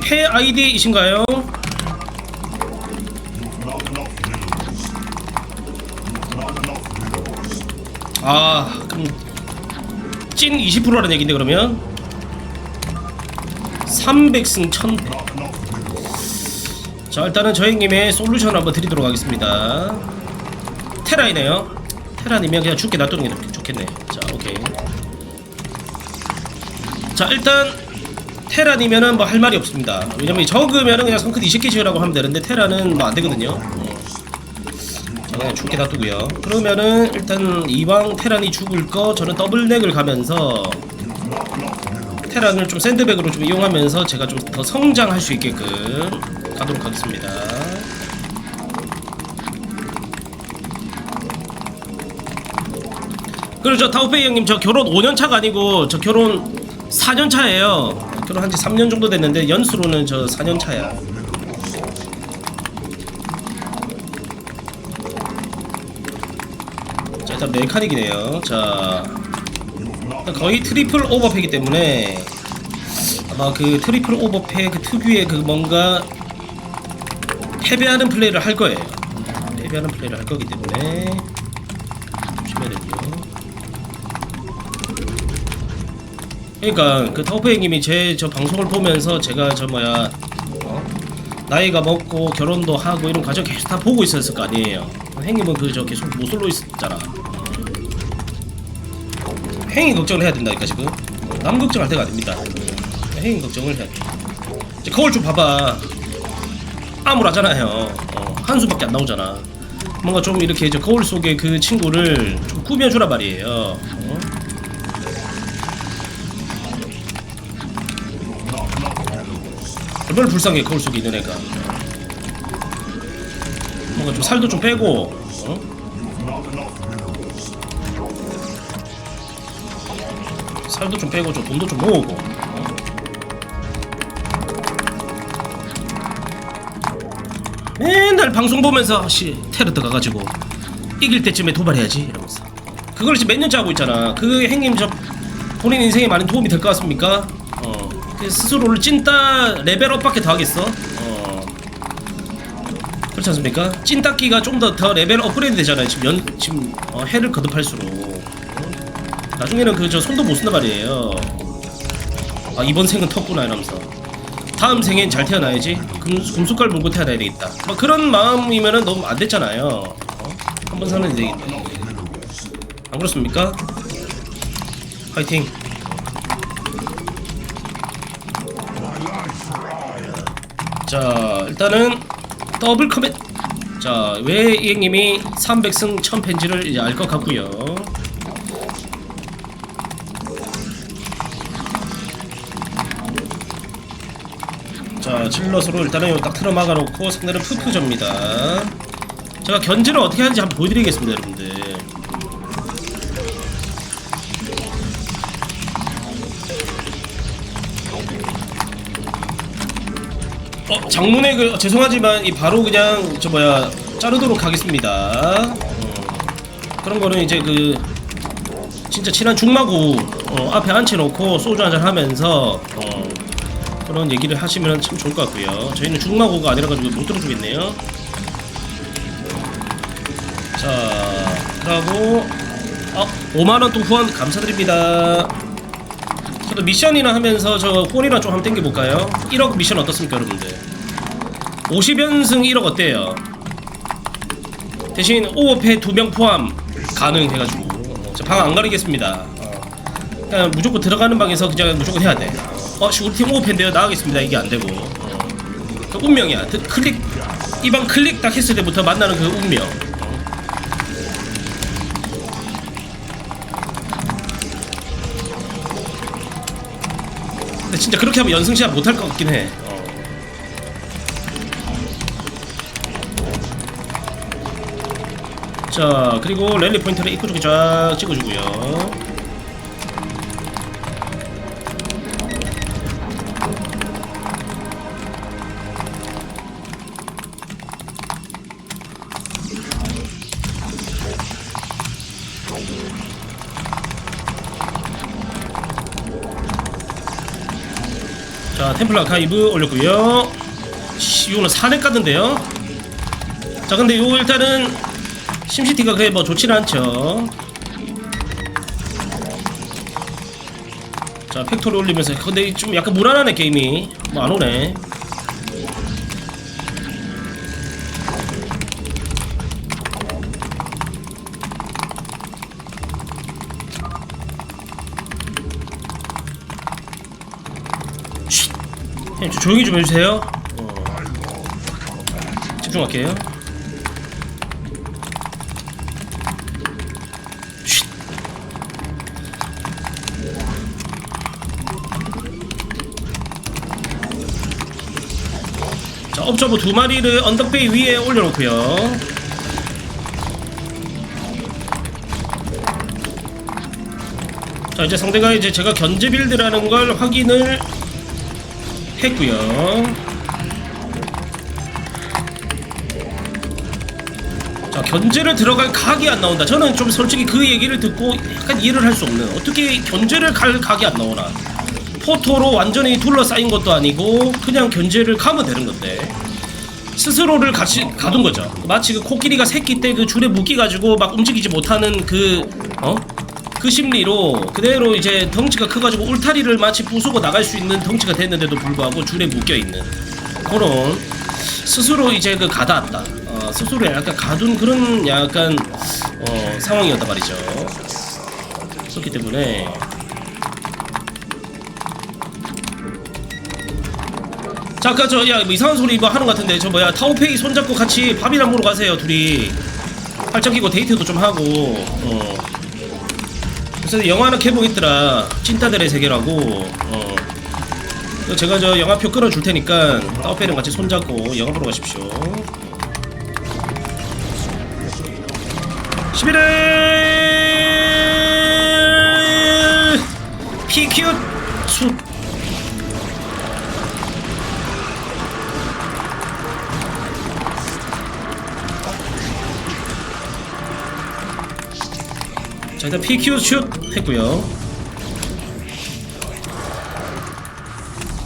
패 아이디이신가요? 아 그럼 찐 20%라는 얘긴데 그러면? 300승 1000패 자 일단은 저 형님의 솔루션 한번 드리도록 하겠습니다. 테라이네요. 테라니면 그냥 죽게 놔두는 게 좋겠네. 자 오케이. 자 일단 테란이면은 뭐 할 말이 없습니다. 왜냐면 적으면은 그냥 성큰 20개 지으라고 하면 되는데 테란은 뭐 안 되거든요. 어. 자 그냥 죽게 놔두고요. 그러면은 일단 이왕 테란이 죽을 거 저는 더블넥을 가면서 테란을 좀 샌드백으로 좀 이용하면서 제가 좀 더 성장할 수 있게끔 가도록 하겠습니다. 그리고 저 타오페이 형님 저 결혼 5년 차가 아니고 저 결혼 4년 차예요. 결혼한 지 3년 정도 됐는데 연수로는 저 4년 차야. 자 일단 메카닉이네요. 자 거의 트리플 오버패기 때문에 아마 그 트리플 오버패 그 특유의 그 뭔가 패배하는 플레이를 할 거예요. 패배하는 플레이를 할 거기 때문에 그러니까 그 형님이 제 저 방송을 보면서 제가 저 뭐야 어? 나이가 먹고 결혼도 하고 이런 과정 계속 다 보고 있었을 거 아니에요. 형님은 그저 계속 모쏠로 있었잖아. 행위 걱정을 해야 된다니까 지금 남 걱정할 때가 아닙니다. 행위 걱정을 해야 돼. 이제 거울 좀 봐봐. 암울하잖아요. 어, 한숨밖에 안 나오잖아. 뭔가 좀 이렇게 이제 거울 속에 그 친구를 좀 꾸며주라 말이에요. 어? 얼마나 불쌍해 거울 속에 있는 애가 뭔가 좀 살도 좀 빼고 어? 살도 좀 빼고 좀 돈도 좀 모으고 어? 맨날 방송 보면서 씨 테러 들어가가지고 이길 때쯤에 도발해야지 이러면서 그걸 지금 몇 년째 하고 있잖아 그 행님 저 본인 인생에 많은 도움이 될 것 같습니까? 스스로를 찐따 레벨업밖에 더 하겠어? 어, 그렇지 않습니까? 찐따끼가 좀 더 더 레벨 업그레이드 되잖아요. 지금 연 지금 어, 해를 거듭할수록 어? 나중에는 그 저 손도 못 쓴단 말이에요. 아 이번 생은 텄구나 이러면서 다음 생엔 잘 태어나야지 금, 금숟갈 물고 태어나야 되겠다. 막 그런 마음이면은 너무 안 됐잖아요. 어? 한번 사는 되겠네. 안 그렇습니까? 파이팅. 자 일단은 더블 커맨 자왜 이행님이 300승 1000펜지를 이제 알 것 같고요. 자 질럿으로 일단은 요딱 틀어 막아놓고 상대는 푸푸 접니다. 제가 견제를 어떻게 하는지 한번 보여드리겠습니다 여러분들 어 장문의 그 어, 죄송하지만 이 바로 그냥 저 뭐야 자르도록 하겠습니다. 어, 그런 거는 이제 그 진짜 친한 중마고 어, 앞에 앉혀놓고 소주 한잔 하면서 어, 그런 얘기를 하시면 참 좋을 것 같고요. 저희는 중마고가 아니라 가지고 못 들어주겠네요. 자, 그리고 어, 5만 원 또 후원 감사드립니다. 저도 미션이나 하면서 저 폰이나 좀 한번 땡겨볼까요? 1억 미션 어떻습니까 여러분들 50연승 1억 어때요? 대신 5업회 2명 포함 가능해가지고 방 안 가리겠습니다 어. 그냥 무조건 들어가는 방에서 그냥 무조건 해야 돼 어, 씨, 우리 팀 5업회인데요 나가겠습니다 이게 안 되고 어. 그 운명이야 그 클릭 이 방 클릭 딱 했을 때부터 만나는 그 운명 근데 진짜 그렇게 하면 연승 시합 못할 것 같긴 해. 자 그리고 랠리 포인트를 입구 쪽에 쫙 찍어주고요. 자 템플러 아카이브 올렸고요 씨, 이거는 산에 까던데요 자 근데 요 일단은 심시티가 그게 뭐 좋지는 않죠. 자 팩토리 올리면서 근데 좀 약간 무난하네 게임이. 뭐 안 오네. 쉿. 형님 좀 조용히 좀 해주세요. 어. 집중할게요 업저버 두 마리를 언덕베이 위에 올려놓고요. 자, 이제 상대가 이제 제가 견제 빌드라는 걸 확인을 했고요. 자, 견제를 들어갈 각이 안 나온다. 저는 좀 솔직히 그 얘기를 듣고 약간 이해를 할 수 없는 어떻게 견제를 갈 각이 안 나오나. 포토로 완전히 둘러싸인 것도 아니고 그냥 견제를 가면 되는 건데 스스로를 같이 가둔 거죠. 마치 그 코끼리가 새끼 때 그 줄에 묶이가지고 막 움직이지 못하는 그 어? 그 심리로 그대로 이제 덩치가 커가지고 울타리를 마치 부수고 나갈 수 있는 덩치가 됐는데도 불구하고 줄에 묶여 있는 그런 스스로 이제 그 가다왔다. 어, 스스로 약간 가둔 그런 약간 어, 상황이었단 말이죠. 그렇기 때문에 자, 아까 저, 야, 뭐 이상한 소리 이거 하는 것 같은데, 저 뭐야, 타오페이 손잡고 같이 밥이나 먹으러 가세요, 둘이. 팔짱 끼고 데이트도 좀 하고, 어. 그래서 영화 하나 개봉했더라. 찐따들의 세계라고, 어. 제가 저 영화표 끊어줄 테니까, 타오페이랑 같이 손잡고 영화 보러 가십시오. 11일 PQ 수 일단 PQ 슛 했고요.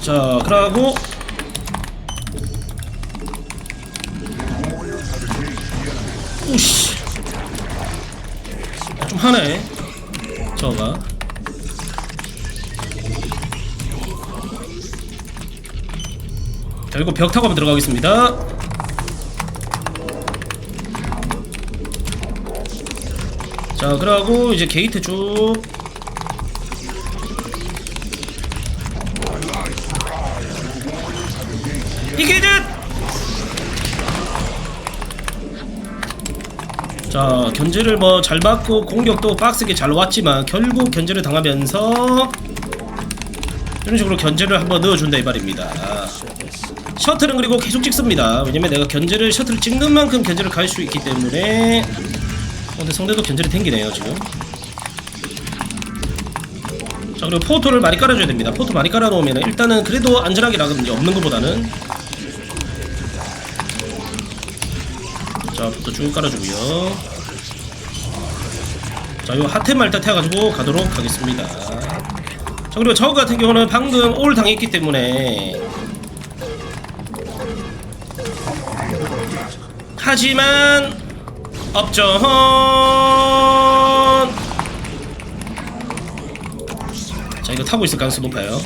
자 그러고 오씨. 좀 하네 저가 자 이거 벽 타고 한번 들어가겠습니다 자 그러고 이제 게이트 쭉. 이제 자 견제를 뭐 잘 받고 공격도 빡세게 잘 왔지만 결국 견제를 당하면서 이런 식으로 견제를 한번 넣어준다 이 말입니다. 셔틀은 그리고 계속 찍습니다. 왜냐면 내가 견제를 셔틀을 찍는 만큼 견제를 갈 수 있기 때문에 어, 근데 상대도 견제를 탱기네요 지금. 자 그리고 포토를 많이 깔아줘야 됩니다. 포토 많이 깔아놓으면 일단은 그래도 안전하게 나거든요 없는 것보다는. 자 포토 쭉 깔아주고요. 자 이거 핫템만 일단 태워가지고 가도록 하겠습니다. 자 그리고 저 같은 경우는 방금 올 당했기 때문에. 하지만 업전. 자 이거 타고 있을 가능성이 높아요.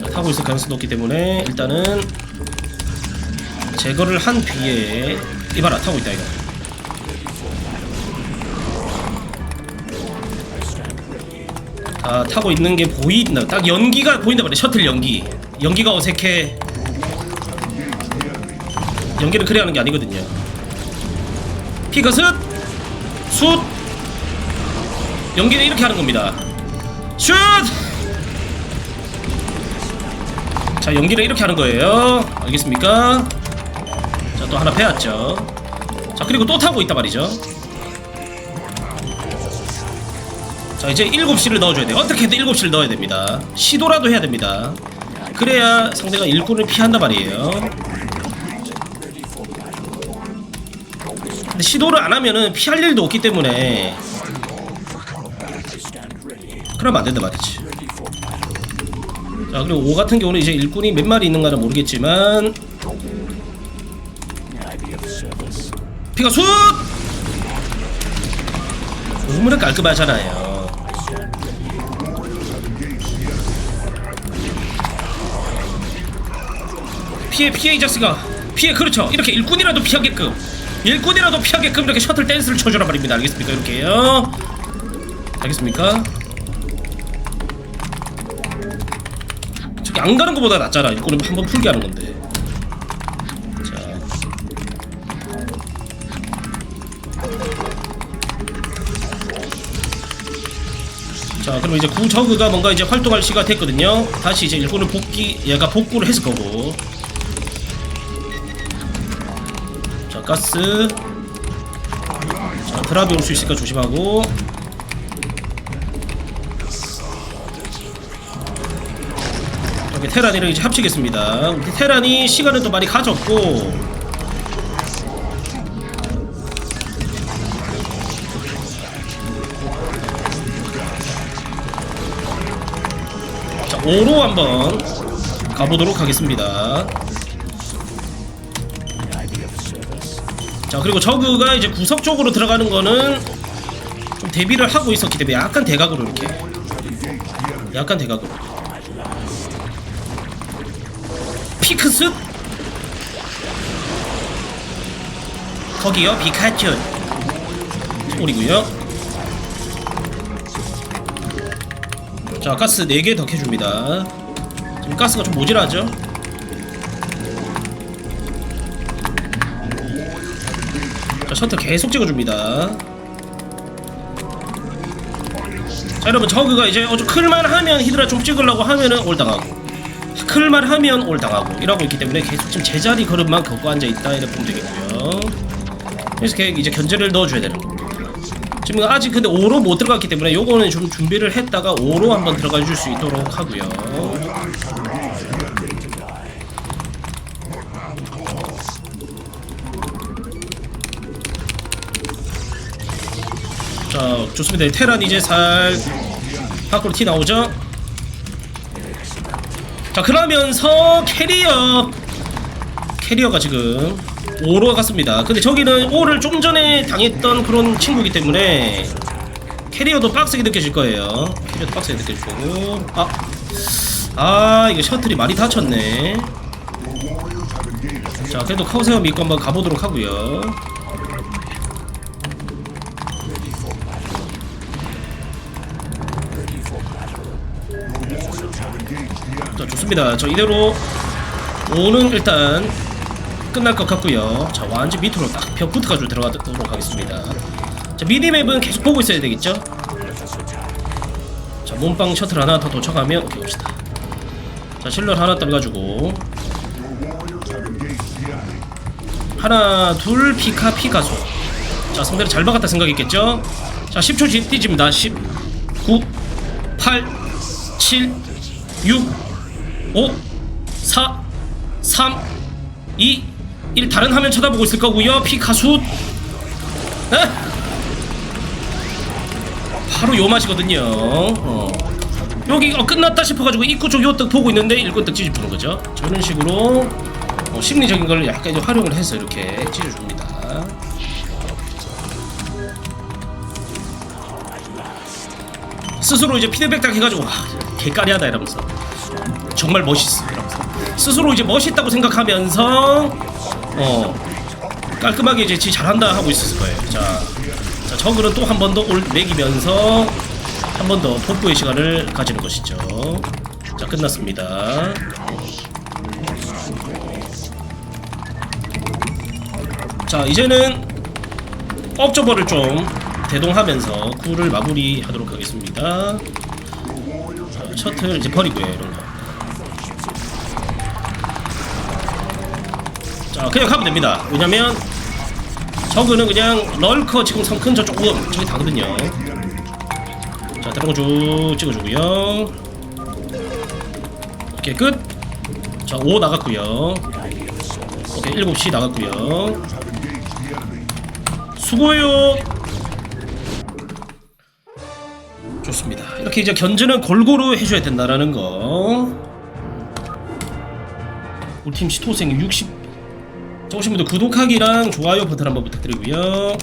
자, 타고 있을 가능성이 높기 때문에 일단은 제거를 한 뒤에 이봐라 타고 있다 이거. 아 타고 있는 게 보인다 딱 연기가 보인다 말이야 셔틀 연기. 연기가 어색해 연기를 그래 하는 게 아니거든요. 피컷은 숫 연기는 이렇게 하는 겁니다. 슛! 자 연기를 이렇게 하는 거예요. 알겠습니까? 자 또 하나 빼왔죠. 자 그리고 또 타고 있단 말이죠. 자 이제 7시를 넣어줘야 돼요. 어떻게든 7시를 넣어야 됩니다. 시도라도 해야 됩니다. 그래야 상대가 일꾼을 피한단 말이에요 근데 시도를 안 하면은 피할 일도 없기 때문에 그러면 안 된다 말이지. 자 그리고 5 같은 경우는 이제 일꾼이 몇 마리 있는가는 모르겠지만 피가 숫! 우물은 깔끔하잖아요. 피해 피해 이 자식아 피해 그렇죠 이렇게 일꾼이라도 피하게끔 일꾼이라도 피하게끔 이렇게 셔틀 댄스를 쳐주란 말입니다. 알겠습니까? 이렇게요. 알겠습니까? 저기 안 가는 것보다 낫잖아. 일꾼은 한번 풀게 하는 건데. 자. 자, 그럼 이제 구저그가 뭔가 이제 활동할 시가 됐거든요. 다시 이제 일꾼을 복귀, 얘가 복구를 했을 거고. 가스. 자, 드랍이 올 수 있으니까 조심하고. 이렇게 테란이랑 이제 합치겠습니다. 우리 테란이 시간은 또 많이 가졌고. 자, 5로 한번 가보도록 하겠습니다. 자, 그리고 저그가 이제 구석 쪽으로 들어가는 거는 좀 대비를 하고 있었기 때문에 약간 대각으로 이렇게. 약간 대각으로. 피크스? 거기요, 비카츄. 소리고요. 자 가스 4개 더 캐줍니다 지금 가스가 좀 모자라죠 셔틀 계속 찍어줍니다. 자 여러분 저그가 이제 어좀 클만 하면 히드라 좀 찍으려고 하면은 올당하고 클만 하면 올당하고 이러고 있기 때문에 계속 지금 제자리 걸음만 걷고 앉아있다 이렇게 보면 되겠고요. 그래서 걔 이제 견제를 넣어줘야 되는 겁니다. 지금 아직 근데 5로 못 들어갔기 때문에 요거는 좀 준비를 했다가 5로 한번 들어가 줄 수 있도록 하고요. 자, 좋습니다. 테란 이제 살 밖으로 티 나오죠? 자, 그러면서 캐리어 캐리어가 지금 5로 갔습니다. 근데 저기는 5를 좀 전에 당했던 그런 친구이기 때문에 캐리어도 빡세게 느껴질 거예요. 캐리어도 빡세게 느껴질 거고. 아, 아 이거 셔틀이 많이 다쳤네. 자, 그래도 카우세어 믿고 한번 가보도록 하고요. 자, 좋습니다. 저 이대로 5는 일단 끝날 것 같고요. 자 완전 밑으로 딱벽 붙어가지고 들어가도록 하겠습니다. 자 미니맵은 계속 보고 있어야 되겠죠? 자 몸빵 셔틀 하나 더 도착하면 오케이 봅시다. 자 실러 하나 따가지고 하나 둘 피카 피카소. 자 상대를 잘 박았다 생각했겠죠? 자 10초 뒤 뛰집니다. 10 9 8 7 6 5 4 3 2 1 다른 화면 쳐다보고 있을 거고요. 피카수. 에? 바로 요 맛이거든요. 어. 여기 어, 끝났다 싶어가지고 입구 쪽 요 떡 보고 있는데 일꾼 떡 찢어주는 거죠. 저런 식으로 어, 심리적인 걸 약간 좀 활용을 해서 이렇게 찢어줍니다. 스스로 이제 피드백 딱 해가지고 와 개까리하다 이러면서 정말 멋있어 스스로 이제 멋있다고 생각하면서 어 깔끔하게 이제 지 잘한다 하고 있었을 거예요. 자, 자 저글은 또한 번 더 올 매기면서 한 번 더 복구의 시간을 가지는 것이죠. 자 끝났습니다. 자 이제는 업저버를 좀 대동하면서 쿨을 마무리하도록 하겠습니다. 자, 셔틀 이제 버리고요 이런 그냥 가면 됩니다. 왜냐면 저그는 그냥 럴커 지금 성큰 저 조금 저기 다거든요. 자 다른 거쭉 찍어주고요. 오케이 끝 자5 나갔고요. 오케이 7시 나갔고요. 수고해요. 좋습니다. 이렇게 이제 견제는 골고루 해줘야 된다라는 거. 우리 팀 시토생 60. 자, 오신 분들 구독하기랑 좋아요 버튼 한번 부탁드리고요.